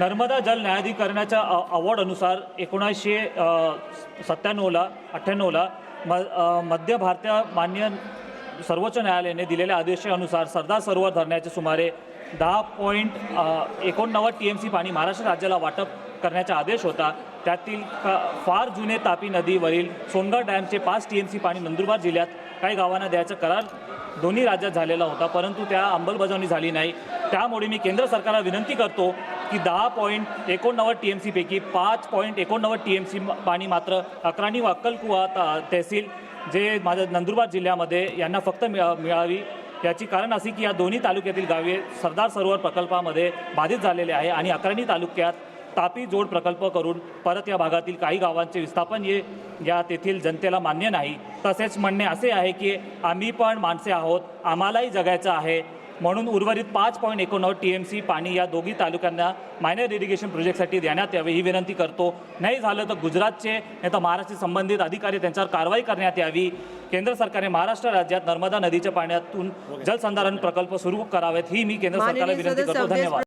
नर्मदा जल न्यायाधिकरणाच्या अवॉर्ड अवॉर्डनुसार एकोणीसशे सत्त्याण्णवला अठ्ठ्याण्णवला म मध्य भारतीय मान्य सर्वोच्च न्यायालयाने दिलेल्या आदेशानुसार सरदार सरोवर धरणाचे सुमारे दहा पॉईंट एकोणनव्वद टी एम सी पाणी महाराष्ट्र राज्याला वाटप करण्याचा आदेश होता. त्यातील का फार जुने तापी नदीवरील सोनगड डॅमचे पाच टी एम सी पाणी नंदुरबार जिल्ह्यात काही गावांना द्यायचा करार दोन्ही राज्यात झालेला होता परंतु त्या अंमलबजावणी झाली नाही. त्यामुळे मी केंद्र सरकारला विनंती करतो की दहा पॉईंट एकोणनव्वद टी एम सीपैकी पाच पॉईंट एकोणनव्वद टी एम सी पाणी मात्र अक्राणी व अक्कलकुवा तहसील जे माझ्या नंदुरबार जिल्ह्यामध्ये यांना फक्त मिळा मिळावी याची कारण अशी की या दोन्ही तालुक्यातील गावे सरदार सरोवर प्रकल्पामध्ये बाधित झालेले आहे आणि अक्राणी तालुक्यात तापी जोड प्रकल्प करून परत या भागातील काही गावांचे विस्थापन हे या तेथील जनतेला मान्य नाही. तसेच म्हणणे असे आहे की आम्ही पण माणसे आहोत आम्हालाही जगायचं आहे. म्हणून उर्वरित पाच पॉईंट एकोणनव्वद टी एम सी पाणी या दोघी तालुक्यांना मायनर इरिगेशन प्रोजेक्टसाठी देण्यात यावे ही विनंती करतो. नाही झालं तर गुजरातचे नाही तर महाराष्ट्र संबंधित अधिकारी त्यांच्यावर कारवाई करण्यात यावी. केंद्र सरकारने महाराष्ट्र राज्यात नर्मदा नदीच्या पाण्यातून जलसंधारण प्रकल्प सुरू करावेत ही मी केंद्र सरकारला विनंती करतो. धन्यवाद.